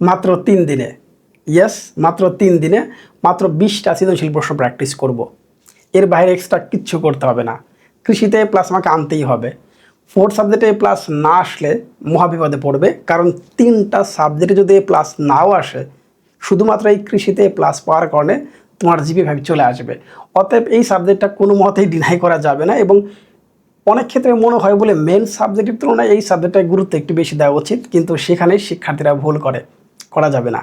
মাত্র তিন দিনে। ইয়েস মাত্র তিন দিনে মাত্র বিশটা সৃজনশীল প্রশ্ন প্র্যাকটিস করব। এর বাইরে এক্সট্রা কিচ্ছু করতে হবে না। কৃষিতে প্লাস আমাকে আনতেই হবে। ফোর্থ সাবজেক্টে প্লাস না আসলে মহাবিপদে পড়বে। কারণ তিনটা সাবজেক্টে যদি প্লাস নাও আসে, শুধুমাত্র এই কৃষিতে প্লাস পাওয়ার কারণে তোমার জিপি ভাবে চলে আসবে। অতএব এই সাবজেক্টটা কোনো মতেই ডিনাই করা যাবে না এবং অনেক ক্ষেত্রে মনে হয় বলে মেন সাবজেক্টের তুলনায় এই সাবজেক্টটায় গুরুত্ব একটু বেশি দেওয়া উচিত। কিন্তু সেখানেই শিক্ষার্থীরা ভুল করে। করা যাবে না।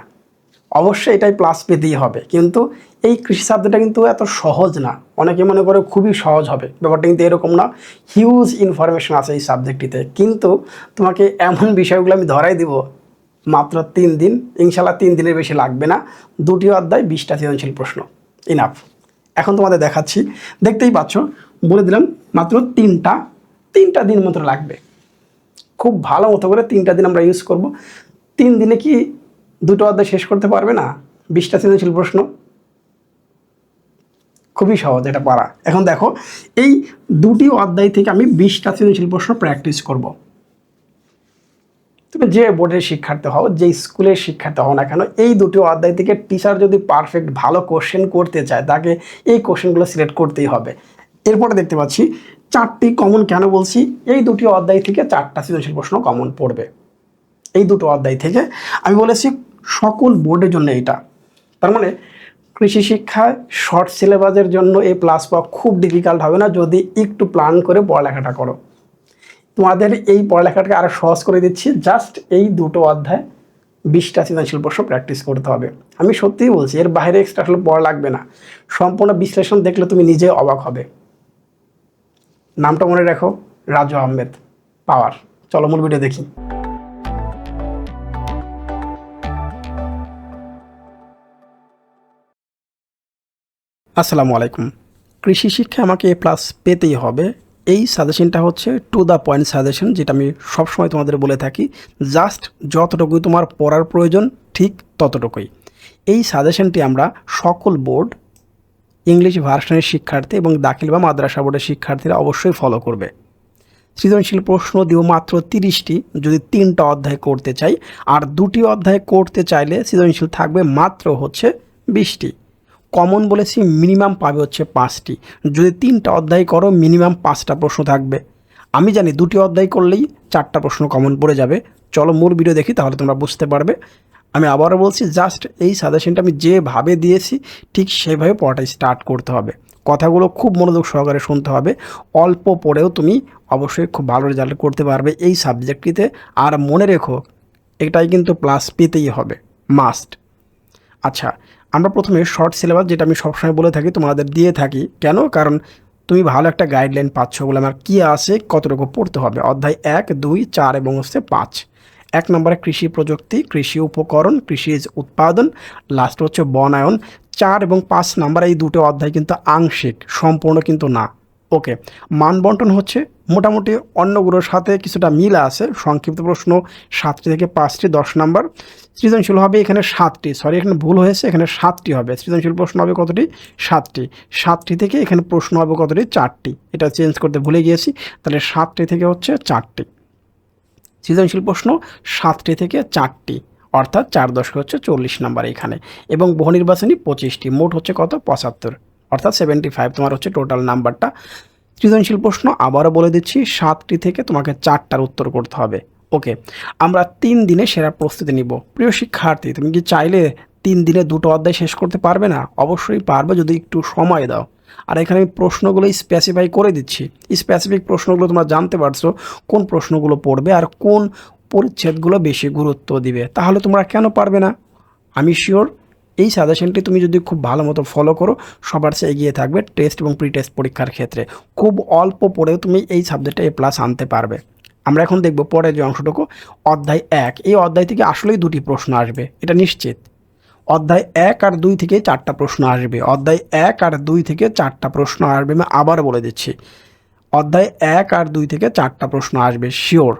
অবশ্যই এটাই প্লাস পেতেই হবে। কিন্তু এই কৃষি সাবজেক্টটা কিন্তু এত সহজ না। অনেকে মনে করে খুবই সহজ হবে। ব্যাপারটা কিন্তু এরকম না। হিউজ ইনফরমেশন আছে এই সাবজেক্টটিতে কিন্তু তোমাকে এমন বিষয়গুলো আমি ধরাই দিব, মাত্র তিন দিন ইনশাল্লাহ তিন দিনের বেশি লাগবে না। দুটি অধ্যায়, বিশটা সৃজনশীল প্রশ্ন। ইনাফ এখন তোমাদের দেখাচ্ছি। দেখতেই পাচ্ছ, বলে দিলাম, মাত্র তিনটা তিনটা দিন মতো লাগবে। খুব ভালো মতো করে তিনটা দিন আমরা ইউজ করব। তিন দিনে কি দুটো অধ্যায় শেষ করতে পারবে না? বিশটা সৃজনশীল প্রশ্ন। খুবই সহজ এটা পারা। এখন দেখো, এই দুটি অধ্যায় থেকে আমি বিশটা সৃজনশীল প্রশ্ন প্র্যাকটিস করব। তুমি যে বোর্ডের শিক্ষার্থী হও, যে স্কুলের শিক্ষার্থী হও না কেন, এই দুটি অধ্যায় থেকে টিচার যদি পারফেক্ট ভালো কোশ্চেন করতে চায়, তাকে এই কোশ্চেনগুলো সিলেক্ট করতেই হবে। এরপরে দেখতে পাচ্ছি, চারটি কমন কেন বলছি? এই দুটি অধ্যায় থেকে চারটা সৃজনশীল প্রশ্ন কমন পড়বে। এই দুটো অধ্যায় থেকে আমি বলেছি সকল বোর্ডের জন্য এটা। তার মানে কৃষি শিক্ষায় শর্ট সিলেবাসের জন্য এই প্লাস পাওয়া খুব ডিফিকাল্ট হবে না যদি একটু প্ল্যান করে পড়ালেখাটা করো। তোমাদের এই পড়ালেখাটাকে আরও সহজ করে দিচ্ছি জাস্ট এই দুটো অধ্যায় বিশটা সৃজনশীল প্রশ্ন প্র্যাকটিস করতে হবে। আমি সত্যিই বলছি, এর বাইরে এক্সট্রা আসলে পড়া লাগবে না। সম্পূর্ণ বিশ্লেষণ দেখলে তুমি নিজে অবাক হবে। নামটা মনে রাখো, রাজু আহমেদ, পাওয়ার। চলো মূল ভিডিও দেখি। আসসালামু আলাইকুম। কৃষি শিক্ষা আমাকে এ প্লাস পেতেই হবে। এই সাজেশনটা হচ্ছে টু দ্য পয়েন্ট সাজেশন যেটা আমি সবসময় তোমাদের বলে থাকি। জাস্ট যতটুকুই তোমার পড়ার প্রয়োজন, ঠিক ততটুকুই। এই সাজেশনটি আমরা সকল বোর্ড ইংলিশ ভার্সনের শিক্ষার্থী এবং দাখিল বা মাদ্রাসা বোর্ডের শিক্ষার্থীরা অবশ্যই ফলো করবে। সৃজনশীল প্রশ্ন দিব মাত্র তিরিশটি, যদি তিনটা অধ্যায় করতে চাই। আর দুটি অধ্যায় করতে চাইলে সৃজনশীল থাকবে মাত্র হচ্ছে বিশটি। কমন বলেছি মিনিমাম পাবে হচ্ছে পাঁচটি। যদি তিনটা অধ্যায় করো মিনিমাম পাঁচটা প্রশ্ন থাকবে। আমি জানি দুটি অধ্যায় করলেই চারটা প্রশ্ন কমন পড়ে যাবে। চলো মূল ভিডিও দেখি, তাহলে তোমরা বুঝতে পারবে। আমি আবারও বলছি জাস্ট এই সাজেশনটা আমি যেভাবে দিয়েছি, ঠিক সেভাবে পড়াটা স্টার্ট করতে হবে। কথাগুলো খুব মনোযোগ সহকারে শুনতে হবে। অল্প পড়েও তুমি অবশ্যই খুব ভালো রেজাল্ট করতে পারবে এই সাবজেক্টটিতে আর মনে রেখো, এটাই কিন্তু প্লাস পেতেই হবে মাস্ট আচ্ছা আমরা প্রথমে শর্ট সিলেবাস যেটা আমি সবসময় বলে থাকি, তোমাদের দিয়ে থাকি। কেন? কারণ তুমি ভালো একটা গাইডলাইন পাচ্ছ বলে আমার কী আছে, কতটুকু পড়তে হবে? অধ্যায় এক, দুই, চার এবং হচ্ছে পাঁচ। এক নম্বরে কৃষি প্রযুক্তি, কৃষি উপকরণ, কৃষি উৎপাদন লাস্ট হচ্ছে বনায়ন। চার এবং পাঁচ নাম্বার এই দুটো অধ্যায় কিন্তু আংশিক, সম্পূর্ণ কিন্তু না। ওকে মান বন্টন হচ্ছে মোটামুটি অন্যগুলোর সাথে কিছুটা মিল আছে। সংক্ষিপ্ত প্রশ্ন, সাতটি থেকে পাঁচটি, দশ নাম্বার। সৃজনশীল হবে এখানে সাতটি সরি এখানে ভুল হয়েছে, এখানে সাতটি হবে। সৃজনশীল প্রশ্ন হবে কতটি? সাতটি। সাতটি থেকে এখানে প্রশ্ন হবে কতটি? চারটি। এটা চেঞ্জ করতে ভুলে গিয়েছি, তাহলে সাতটি থেকে হচ্ছে চারটি। সৃজনশীল প্রশ্ন, সাতটি থেকে চারটি, অর্থাৎ চার দশকে হচ্ছে চল্লিশ নাম্বার এখানে। এবং বহু নির্বাচনী পঁচিশটি, মোট হচ্ছে কত? পঁচাত্তর। অর্থাৎ সেভেন্টি ফাইভ তোমার হচ্ছে টোটাল নাম্বারটা সৃজনশীল প্রশ্ন, আবারও বলে দিচ্ছি, সাতটি থেকে তোমাকে চারটার উত্তর করতে হবে। ওকে, আমরা তিন দিনে সেরা প্রস্তুতি নিব। প্রিয় শিক্ষার্থী, তুমি কি চাইলে তিন দিনে দুটো অধ্যায় শেষ করতে পারবে না? অবশ্যই পারবে, যদি একটু সময় দাও। আর এখানে আমি প্রশ্নগুলো স্পেসিফাই করে দিচ্ছি। স্পেসিফিক প্রশ্নগুলো তোমরা জানতে পারছ, কোন প্রশ্নগুলো পড়বে আর কোন পরিচ্ছেদগুলো বেশি গুরুত্ব দিবে। তাহলে তোমরা কেন পারবে না? আমি শিওর এই সাজেশনটি তুমি যদি খুব ভালো মতো ফলো করো, সবার চেয়ে এগিয়ে থাকবে টেস্ট এবং প্রি টেস্ট পরীক্ষার ক্ষেত্রে। খুব অল্প পড়েও তুমি এই সাবজেক্টে এ প্লাস আনতে পারবে। আমরা এখন দেখব পরের যে অংশটুকু, অধ্যায় এক। এই অধ্যায় থেকে আসলেই দুটি প্রশ্ন আসবে, এটা নিশ্চিত। অধ্যায় এক আর দুই থেকে চারটা প্রশ্ন আসবে। অধ্যায় এক আর দুই থেকে চারটা প্রশ্ন আসবে, আমি আবার বলে দিচ্ছি। অধ্যায় এক আর দুই থেকে চারটা প্রশ্ন আসবে শিওর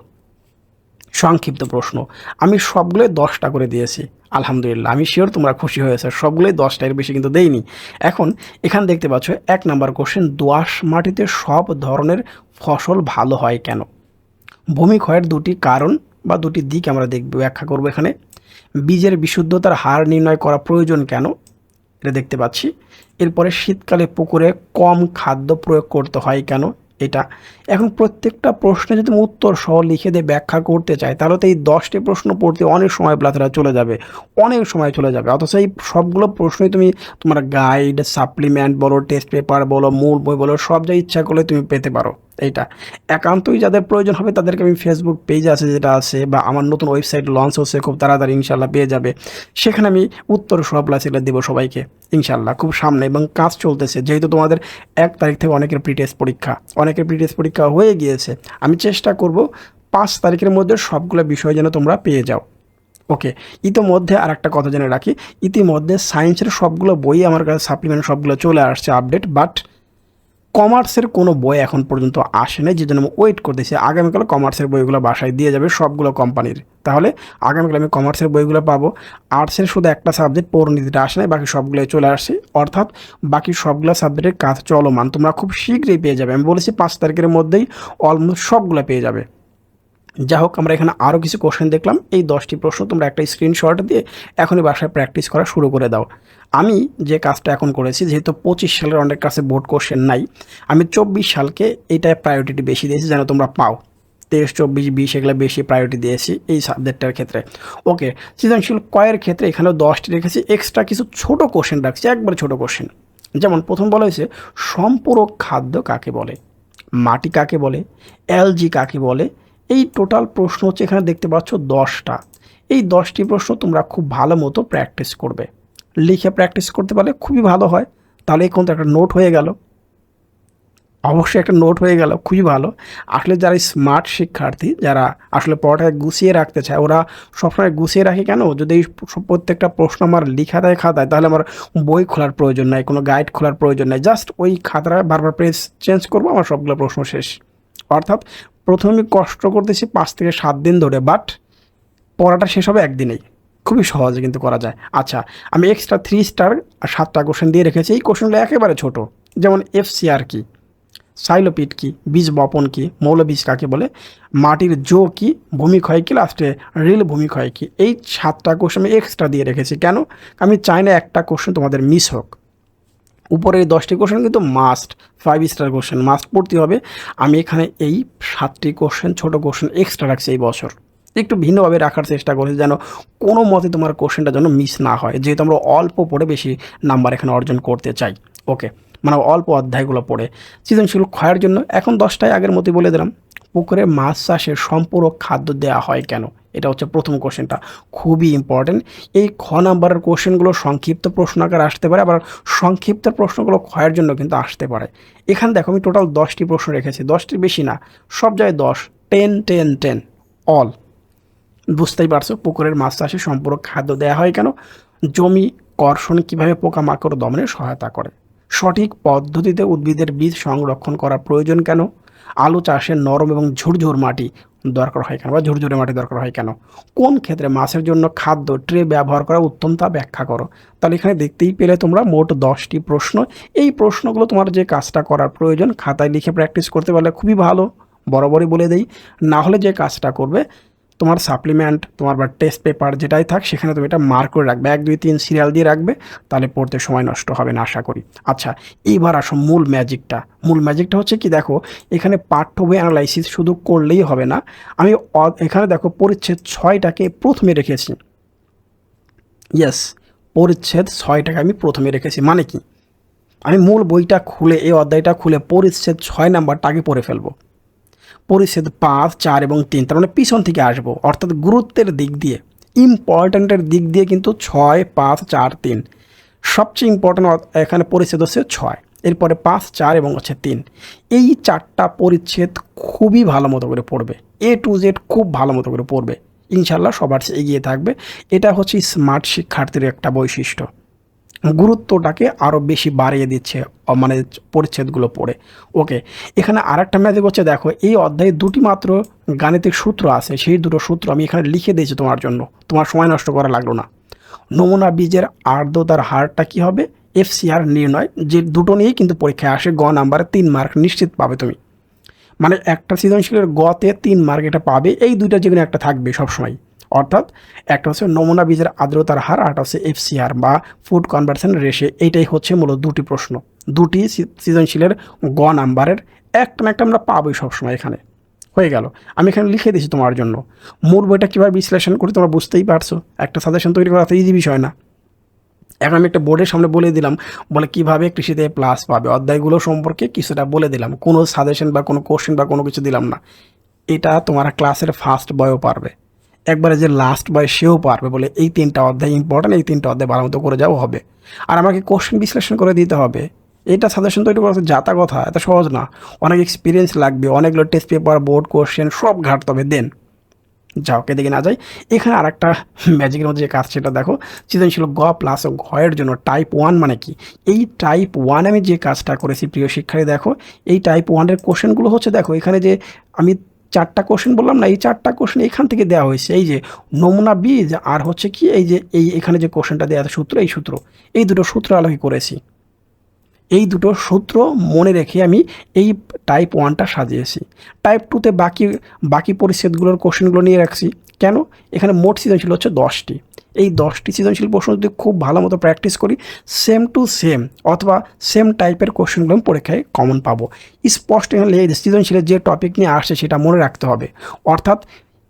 সংক্ষিপ্ত প্রশ্ন। আমি সবগুলোই দশটা করে দিয়েছি। আলহামদুলিল্লাহ, আমি শিওর তোমরা খুশি হয়েছে। সবগুলোই দশটা এর বেশি কিন্তু দেইনি। এখন এখানে দেখতে পাচ্ছ, এক নাম্বার কোশ্চেন দোআঁশ মাটিতে সব ধরনের ফসল ভালো হয় কেন? ভূমি ক্ষয়ের দুটি কারণ বা দুটি দিক আমরা দেখব, ব্যাখ্যা করব এখানে। বীজের বিশুদ্ধতার হার নির্ণয় করা প্রয়োজন কেন? এটা দেখতে পাচ্ছি। এরপরে শীতকালে পুকুরে কম খাদ্য প্রয়োগ করতে হয় কেন? এটা। এখন প্রত্যেকটা প্রশ্নে যদি উত্তর সহ লিখে দিয়ে ব্যাখ্যা করতে চাই, তাহলে তো এই দশটি প্রশ্ন পড়তে অনেক সময় প্লাথরা চলে যাবে, অনেক সময় চলে যাবে। অথচ এই সবগুলো প্রশ্নই তুমি তোমার গাইড সাপ্লিমেন্ট বলো টেস্ট পেপার বলো, মূল বই বলো, সব যা ইচ্ছা করলে তুমি পেতে পারো। এইটা। একান্তই যাদের প্রয়োজন হবে তাদেরকে আমি ফেসবুক পেজ আছে যেটা আছে বা আমার নতুন ওয়েবসাইট লঞ্চ হচ্ছে, খুব তাড়াতাড়ি ইনশাল্লাহ পেয়ে যাবে। সেখানে আমি উত্তর সব ক্লাসগুলো দেবো সবাইকে, ইনশাল্লাহ, খুব সামনে এবং কাজ চলতেছে। যেহেতু তোমাদের এক তারিখ থেকে অনেকের প্রিটেস্ট পরীক্ষা, অনেকের প্রিটেস্ট পরীক্ষা হয়ে গিয়েছে। আমি চেষ্টা করব পাঁচ তারিখের মধ্যে সবগুলো বিষয় যেন তোমরা পেয়ে যাও। ওকে, ইতিমধ্যে আর একটা কথা জেনে রাখি। ইতিমধ্যে সায়েন্সের সবগুলো বই আমার কাছে সাপ্লিমেন্ট সবগুলো চলে আসছে আপডেট বাট কমার্সের কোনো বই এখন পর্যন্ত আসে নাই যে জন্য আমি ওয়েট করতেছি। আগামীকাল কমার্সের বইগুলো বাসায় দিয়ে যাবে সবগুলো কোম্পানির তাহলে আগামীকাল আমি কমার্সের বইগুলো পাবো। আর্টসের শুধু একটা সাবজেক্ট পৌরনীতিটা আসে নাই, বাকি সবগুলো চলে আসছে অর্থাৎ বাকি সবগুলো সাবজেক্টের কাজ চলমান। তোমরা খুব শীঘ্রই পেয়ে যাবে। আমি বলেছি পাঁচ তারিখের মধ্যেই অলমোস্ট সবগুলো পেয়ে যাবে। যা হোক আমরা এখানে আরও কিছু কোশ্চেন দেখলাম। এই দশটি প্রশ্ন তোমরা একটা স্ক্রিনশট দিয়ে এখনই বাসায় প্র্যাকটিস করা শুরু করে দাও। আমি যে কাজটা এখন করেছি, যেহেতু পঁচিশ সালের অনেক কাছে বোর্ড কোশ্চেন নাই, আমি চব্বিশ সালকে এইটায় প্রায়োরিটি বেশি দিয়েছি যেন তোমরা পাও। তেইশ, চব্বিশ, বিশ এগুলো বেশি প্রায়োরিটি দিয়েছি এই সাবজেক্টটার ক্ষেত্রে। ওকে সৃজনশীল কয়ের ক্ষেত্রে এখানেও দশটি রেখেছি। এক্সট্রা কিছু ছোট কোশ্চেন রাখছি, একবারে ছোট কোশ্চেন যেমন প্রথম বলা হয়েছে, সম্পূরক খাদ্য কাকে বলে? মাটি কাকে বলে? এলজি কাকে বলে? এই টোটাল প্রশ্ন হচ্ছে এখানে দেখতে পাচ্ছ দশটা। এই দশটি প্রশ্ন তোমরা খুব ভালো মতো প্র্যাকটিস করবে। লিখে প্র্যাকটিস করতে পারলে খুবই ভালো হয়। তাহলে এখন তো একটা নোট হয়ে গেল। অবশ্যই একটা নোট হয়ে গেল, খুবই ভালো। আসলে যারা স্মার্ট শিক্ষার্থী, যারা আসলে পড়াটাকে গুছিয়ে রাখতে চায়, ওরা সবসময় গুছিয়ে রাখে কেন? যদি এই প্রত্যেকটা প্রশ্ন আমার লিখা দেয়, খাতায়, তাহলে আমার বই খোলার প্রয়োজন নাই, কোনো গাইড খোলার প্রয়োজন নাই। জাস্ট ওই খাতাটা বারবার প্রেস চেঞ্জ করব, আমার সবগুলো প্রশ্ন শেষ। অর্থাৎ প্রথমে কষ্ট করতেছি পাঁচ থেকে সাত দিন ধরে বাট পড়াটা শেষ হবে একদিনেই। খুবই সহজে কিন্তু করা যায়। আচ্ছা আমি এক্সট্রা থ্রি স্টার আর সাতটা কোশ্চেন দিয়ে রেখেছি। এই কোশ্চেনগুলো একেবারে ছোট। যেমন এফসিআর কি সাইলোপিট কি, বীজ বপন কি মৌলবীজ কাকে বলে, মাটির জো কি ভূমিক্ষয় কি লাস্টে রিল ভূমিক্ষয় কি। এই সাতটা কোশ্চেন আমি এক্সট্রা দিয়ে রেখেছি। কেন? আমি চাই না একটা কোশ্চেন তোমাদের মিস হোক। উপরে এই দশটি কোশ্চেন কিন্তু must five star question must পড়তে হবে। আমি এখানে এই সাতটি কোশ্চেন ছোটো কোশ্চেন এক্সট্রা রাখছি এই বছর। একটু ভিন্নভাবে রাখার চেষ্টা করেছি যেন কোনো মতে তোমার কোশ্চেনটা যেন মিস না হয়। যেহেতু আমরা অল্প পড়ে বেশি নাম্বার এখানে অর্জন করতে চাই। ওকে মানে অল্প অধ্যায়গুলো পড়ে। সৃজনশীল ক্ষয়ের জন্য এখন দশটায় আগের মতোই বলে দিলাম। পুকুরে মাছ চাষের সম্পূরক খাদ্য দেওয়া হয় কেন? এটা হচ্ছে প্রথম কোশ্চেনটা। খুবই ইম্পর্টেন্ট এই খ নাম্বারের কোশ্চেনগুলো সংক্ষিপ্ত প্রশ্ন আকার আসতে পারে, আবার সংক্ষিপ্ত প্রশ্নগুলো ক্ষয়ের জন্য কিন্তু আসতে পারে। এখানে দেখো আমি টোটাল দশটি প্রশ্ন রেখেছি, দশটির বেশি না, সব জায়গায় দশ। টেন টেন টেন অল বুঝতেই পারছ, পুকুরের মাছ চাষে সম্পূরক খাদ্য দেওয়া হয় কেন? জমি, কর্ষণ কীভাবে পোকামাকড় দমনে সহায়তা করে? সঠিক পদ্ধতিতে উদ্ভিদের বীজ সংরক্ষণ করা প্রয়োজন কেন? আলু চাষে নরম এবং ঝুরঝুর মাটি দরকার হয় কেন বা ঝুরঝুরে মাটি দরকার হয় কেন? কোন ক্ষেত্রে মাছের জন্য খাদ্য ট্রে ব্যবহার করা উত্তম তা ব্যাখ্যা করো। তাহলে এখানে দেখতেই পেলে তোমরা মোট দশটি প্রশ্ন। এই প্রশ্নগুলো তোমার যে কাজটা করার প্রয়োজন খাতায় লিখে প্র্যাকটিস করতে পারলে খুবই ভালো। বরাবরই বলে দেই। না হলে যে কাজটা করবে তোমার সাপ্লিমেন্ট তোমার বা টেস্ট পেপার যেটাই থাক, সেখানে তুমি এটা মার্ক করে রাখবে। এক, দুই, তিন সিরিয়াল দিয়ে রাখবে, তাহলে পড়তে সময় নষ্ট হবে না, আশা করি। আচ্ছা এইবার আসো মূল ম্যাজিকটা মূল ম্যাজিকটা হচ্ছে কি, দেখো, এখানে পাঠ্য বই অ্যানালাইসিস শুধু করলেই হবে না। আমি এখানে দেখো পরিচ্ছেদ ছয়টাকে প্রথমে রেখেছি। ইয়েস পরিচ্ছেদ ছয়টাকে আমি প্রথমে রেখেছি। মানে কি? আমি মূল বইটা খুলে, এই অধ্যায়টা খুলে পরিচ্ছেদ ছয় নাম্বারটা আগে পড়ে ফেলব। পরিচ্ছেদ পাঁচ, চার এবং তিন, তার মানে পিছন থেকে আসব, অর্থাৎ গুরুত্বের দিক দিয়ে ইম্পর্ট্যান্টের দিক দিয়ে কিন্তু ছয়, পাঁচ, চার, তিন। সবচেয়ে ইম্পর্ট্যান্ট এখানে পরিচ্ছেদ হচ্ছে ছয়, এরপরে পাঁচ, চার এবং হচ্ছে তিন। এই চারটা পরিচ্ছেদ খুবই ভালো মতো করে পড়বে এ টু জেড খুব ভালো মতো করে পড়বে। ইনশাল্লাহ সবার এগিয়ে থাকবে। এটা হচ্ছে স্মার্ট শিক্ষার্থীর একটা বৈশিষ্ট্য। গুরুত্বটাকে আরও বেশি বাড়িয়ে দিচ্ছে মানে পরিচ্ছেদগুলো পড়ে। ওকে এখানে আর একটা ম্যাজিক হচ্ছে, দেখো, এই অধ্যায়ে দুটি মাত্র গাণিতিক সূত্র আছে, সেই দুটো সূত্র আমি এখানে লিখে দিয়েছি তোমার জন্য। তোমার সময় নষ্ট করা লাগল না। নমুনা বীজের আর্দ্রতার হারটা কি হবে? এফসিআর নির্ণয়, যে দুটো নিয়েই কিন্তু পরীক্ষায় আসে, গ নাম্বারে তিন মার্ক নিশ্চিত পাবে তুমি। মানে একটা সৃজনশীলের গতে তিন মার্ক এটা পাবে, এই দুইটা যেগুলো একটা থাকবে সবসময়। অর্থাৎ একটা হচ্ছে নমুনা বীজের আর্দ্রতার হার আর হচ্ছে এফসিআর বা ফুড কনভার্সন রেশে এইটাই হচ্ছে মূলত দুটি প্রশ্ন। দুটি সৃজনশীলের গ নাম্বারের একটা না একটা আমরা পাবোই সবসময় এখানে। হয়ে গেল। আমি এখানে লিখে দিয়েছি তোমার জন্য। মূল বইটা কীভাবে বিশ্লেষণ করি তোমরা বুঝতেই পারছ। একটা সাজেশন তৈরি করা তো ইজি বিষয় না। এখন আমি একটা বোর্ডের সামনে বলে দিলাম, বলে কীভাবে কৃষিতে প্লাস পাবে। অধ্যায়গুলো সম্পর্কে কিছুটা বলে দিলাম। কোনো সাজেশন বা কোনো কোশ্চেন বা কোনো কিছু দিলাম না। এটা তোমার ক্লাসের ফার্স্ট বয়ও পারবে। একবারে যে লাস্ট বয় সেও পারবে বলে এই তিনটা অধ্যায় ইম্পর্টেন্ট এই তিনটা অধ্যায় ভালো মতো করে যাওয়া হবে। আর আমাকে কোশ্চেন বিশ্লেষণ করে দিতে হবে। এটা সাজেশন তৈরি করা যাতা কথা, এত সহজ না। অনেক এক্সপিরিয়েন্স লাগবে, অনেকগুলো টেস্ট পেপার বোর্ড কোশ্চেন সব ঘাটতে হবে দেন যাও কে দিকে না যাই। এখানে আর একটা ম্যাজিকের মধ্যে যে কাজ সেটা দেখো। সৃজনশীল গ প্লাস ও ঘয়ের জন্য টাইপ ওয়ান মানে কি? এই টাইপ ওয়ান আমি যে কাজটা করেছি, প্রিয় শিক্ষার্থী, দেখো, এই টাইপ ওয়ানের কোশ্চেনগুলো হচ্ছে, দেখো, এখানে যে আমি চারটা কোশ্চেন বললাম না, এই চারটা কোশ্চেন এখান থেকে দেওয়া হয়েছে। এই যে নমুনা বীজ আর হচ্ছে কি, এই যে, এই এখানে যে কোশ্চেনটা দেওয়া সূত্র, এই সূত্র। এই দুটো সূত্র আলোকে করেছি। এই দুটো সূত্র মনে রেখে আমি এই টাইপ ওয়ানটা সাজিয়েছি। টাইপ টুতে বাকি বাকি পরিচ্ছেদগুলোর কোশ্চেনগুলো নিয়ে রাখছি। কেন? এখানে মোট সিজন ছিল হচ্ছে দশটি। এই দশটি সৃজনশীল প্রশ্ন যদি খুব ভালো মতো প্র্যাকটিস করি সেম টু সেম অথবা সেম টাইপের কোশ্চেনগুলো আমি পরীক্ষায় কমন পাবো। স্পষ্ট সৃজনশীলের যে টপিক নিয়ে আসছে সেটা মনে রাখতে হবে। অর্থাৎ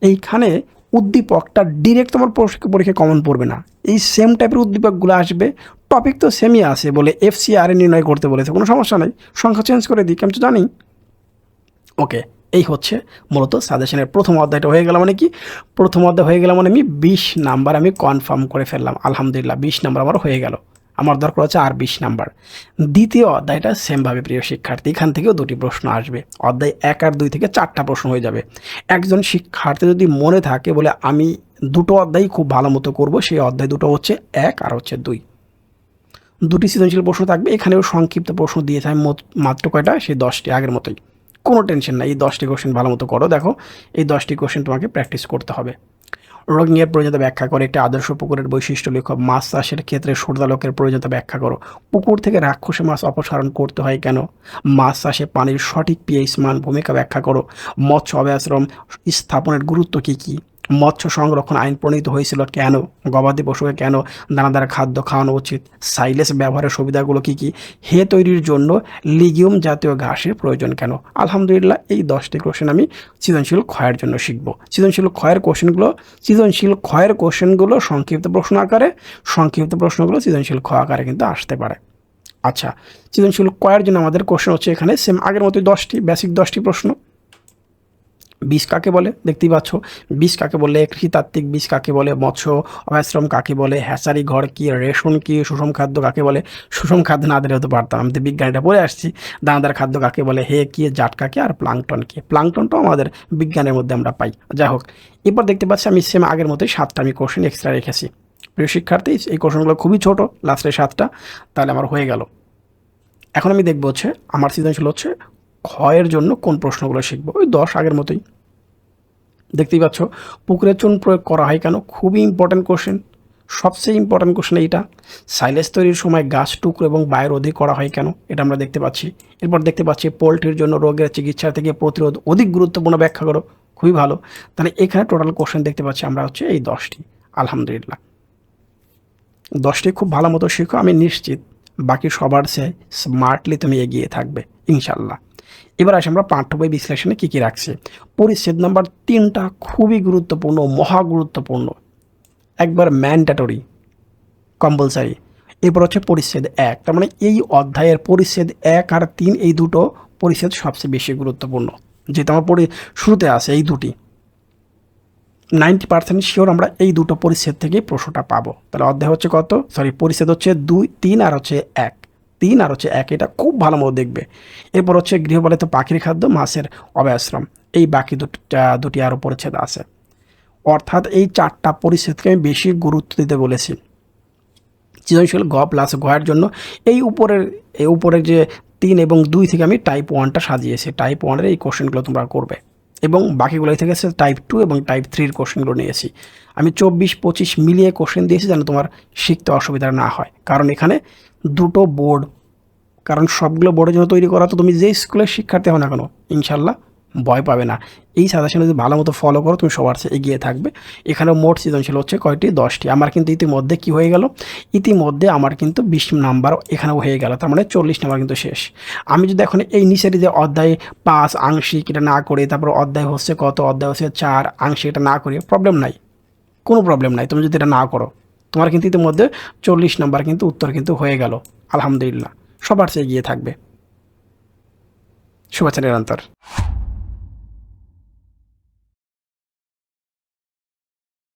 এইখানে উদ্দীপকটা ডিরেক্ট তোমার পরীক্ষা, পরীক্ষায় কমন পড়বে না। এই সেম টাইপের উদ্দীপকগুলো আসবে টপিক তো সেমই আসে বলে এফসিআর নির্ণয় করতে বলেছে, কোনো সমস্যা নেই। সংখ্যা চেঞ্জ করে দিই তো জানি। ওকে এই হচ্ছে মূলত সাজেশনের প্রথম অধ্যায়টা হয়ে গেল মানে কি? প্রথম অধ্যায় হয়ে গেল মানে আমি বিশ নাম্বার আমি কনফার্ম করে ফেললাম। আলহামদুলিল্লাহ, বিশ নাম্বার আমার হয়ে গেল। আমার দরকার হচ্ছে আর বিশ নাম্বার। দ্বিতীয় অধ্যায়টা সেমভাবে প্রিয় শিক্ষার্থী, এখান থেকেও দুটি প্রশ্ন আসবে। অধ্যায় এক আর দুই থেকে চারটা প্রশ্ন হয়ে যাবে। একজন শিক্ষার্থী যদি মনে থাকে বলে, আমি দুটো অধ্যায় খুব ভালো মতো করব, সেই অধ্যায় দুটো হচ্ছে এক আর হচ্ছে দুই। দুটি সৃজনশীল প্রশ্ন থাকবে। এখানেও সংক্ষিপ্ত প্রশ্ন দিয়েছে। আমি মাত্র কয়টা? সেই দশটি আগের মতোই। কোনো টেনশন নাই, এই দশটি কোশ্চেন ভালো মতো করো। দেখো, এই দশটি কোশ্চেন তোমাকে প্র্যাকটিস করতে হবে। রোগিংয়ের প্রয়োজনীয়তা ব্যাখ্যা করে, একটি আদর্শ পুকুরের বৈশিষ্ট্য লেখো, মাছ চাষের ক্ষেত্রে সূর্যালোকের প্রয়োজনীয়তা ব্যাখ্যা করো। পুকুর থেকে রাক্ষসে মাছ অপসারণ করতে হয় কেন? মাছ চাষে পানির সঠিক পিএইচ মান ভূমিকা ব্যাখ্যা করো। মৎস্য অভয়াশ্রম স্থাপনের গুরুত্ব কী কী? মৎস্য সংরক্ষণ আইন প্রণীত হয়েছিল কেন? গবাদি পশুকে কেন দানাদার খাদ্য খাওয়ানো উচিত? সাইলেস ব্যবহারের সুবিধাগুলো কী কী? হে তৈরির জন্য লিগিউম জাতীয় ঘাসের প্রয়োজন কেন? আলহামদুলিল্লাহ, এই দশটি কোশ্চেন আমি সৃজনশীল ক্ষয়ের জন্য শিখব। সৃজনশীল ক্ষয়ের কোশ্চেনগুলো সৃজনশীল ক্ষয়ের কোশ্চেনগুলো সংক্ষিপ্ত প্রশ্ন আকারে, সংক্ষিপ্ত প্রশ্নগুলো সৃজনশীল ক্ষয় আকারে কিন্তু আসতে পারে। আচ্ছা সৃজনশীল কয়ের জন্য আমাদের কোশ্চেন হচ্ছে এখানে সেম আগের মতোই দশটি বেসিক দশটি প্রশ্ন। বীজ কাকে বলে? দেখতেই পাচ্ছ। বিষ কাকে বলে? কৃষিতাত্ত্বিক বিষ কাকে বলে? মৎস্য অভয়াশ্রম কাকে বলে? হ্যাচারি ঘর কি? রেশন কি? সুষম খাদ্য কাকে বলে? সুষম খাদ্য না দিলে হতে পারতাম। আমি তো বিজ্ঞানটা পড়ে আসছি। দানাদার খাদ্য কাকে বলে? হে কি? জাট কাকে? আর প্লাংটন কি? প্লাংটনটাও আমাদের বিজ্ঞানের মধ্যে আমরা পাই। যাই হোক, এরপর দেখতে পাচ্ছি আমি সেম আগের মতোই সাতটা আমি কোশ্চেন এক্সট্রা রেখেছি। প্রিয় শিক্ষার্থী, এই কোশ্চেনগুলো খুবই ছোট। লাস্টে সাতটা। তাহলে আমার হয়ে গেল। এখন আমি দেখব হচ্ছে, আমার সৃজনশীল হচ্ছে, ক্ষয়ের জন্য কোন প্রশ্নগুলো শিখব? ওই দশ আগের মতোই। দেখতেই পাচ্ছ। পুকুরে চুন প্রয়োগ করা হয় কেন? খুবই ইম্পর্ট্যান্ট কোশ্চেন সবচেয়ে ইম্পর্ট্যান্ট কোশ্চেন এইটা। সাইলেজ তৈরির সময় গাছ, টুকরো এবং বায়ুর অধিক করা হয় কেন? এটা আমরা দেখতে পাচ্ছি। এরপর দেখতে পাচ্ছি, পোলট্রির জন্য রোগের চিকিৎসা থেকে প্রতিরোধ অধিক গুরুত্বপূর্ণ ব্যাখ্যা করো। খুবই ভালো। তাহলে এখানে টোটাল কোশ্চেন দেখতে পাচ্ছি আমরা হচ্ছে এই দশটি। আলহামদুলিল্লাহ। দশটি খুব ভালো মতো শিখো, আমি নিশ্চিত। বাকি সবার সে স্মার্টলি তুমি এগিয়ে থাকবে ইনশাল্লাহ এবার আসি আমরা পাঠ্য বই বিশ্লেষণে কী কী রাখছি। পরিচ্ছেদ নাম্বার তিনটা খুবই গুরুত্বপূর্ণ, মহা গুরুত্বপূর্ণ। একবার ম্যান্ডেটরি, কম্পালসারি। এরপর হচ্ছে পরিচ্ছেদ এক, তার মানে এই অধ্যায়ের পরিচ্ছেদ এক আর তিন, এই দুটো পরিচ্ছেদ সবচেয়ে বেশি গুরুত্বপূর্ণ। যেটা আমার পরি শুরুতে আছে এই দুটি। নাইনটি পার্সেন্ট শিওর আমরা এই দুটো পরিচ্ছেদ থেকেই প্রশ্নটা পাবো। তাহলে অধ্যায় হচ্ছে কত? সরি, পরিচ্ছেদ হচ্ছে দুই, তিন আর হচ্ছে এক। তিন আর হচ্ছে এক, এটা খুব ভালো মতো দেখবে। এরপর হচ্ছে গৃহপালিত পাখির খাদ্য, মাছের অভয়াশ্রম এই বাকি দুটি দুটি আরও পরিচ্ছেদ আছে। অর্থাৎ এই চারটা পরিচ্ছেদকে আমি বেশি গুরুত্ব দিতে বলেছি। সৃজনশীল গ প্লাস গয়ের জন্য এই উপরের এই উপরের যে তিন এবং দুই থেকে আমি টাইপ ওয়ানটা সাজিয়েছি। টাইপ ওয়ানের এই কোশ্চেনগুলো তোমরা করবে। এবং বাকিগুলো থেকে সে টাইপ টু এবং টাইপ থ্রির কোশ্চেনগুলো নিয়েছি। আমি চব্বিশ, পঁচিশ মিলিয়ে কোশ্চেন দিয়েছি যেন তোমার শিখতে অসুবিধা না হয়। কারণ এখানে দুটো বোর্ড কারণ সবগুলো বোর্ডের জন্য তৈরি করা তো তুমি যে স্কুলে শিক্ষার্থী হও না কেন, ইনশাল্লাহ। ভয় পাবে না। এই সাজেশন যদি ভালো মতো ফলো করো, তুমি সবার চেয়ে এগিয়ে থাকবে। এখানে মোট সৃজনশীল হচ্ছে কয়টি? দশটি। আমার কিন্তু ইতিমধ্যে কি হয়ে গেল? ইতিমধ্যে আমার কিন্তু বিশ নাম্বার এখানেও হয়ে গেল। তার মানে চল্লিশ নাম্বার কিন্তু শেষ। আমি যদি এখন এই নিচের যে অধ্যায় পাঁচ আংশিক এটা না করে, তারপর অধ্যায় হচ্ছে কত, অধ্যায় হচ্ছে চার আংশিক এটা না করি প্রবলেম নাই। কোনো প্রবলেম নাই। তুমি যদি এটা না করো, তোমার কিন্তু ইতিমধ্যে চল্লিশ নাম্বার কিন্তু উত্তর কিন্তু হয়ে গেল। আলহামদুলিল্লাহ। সবার চেয়ে এগিয়ে থাকবে। শুভেচ্ছা নিরন্তর।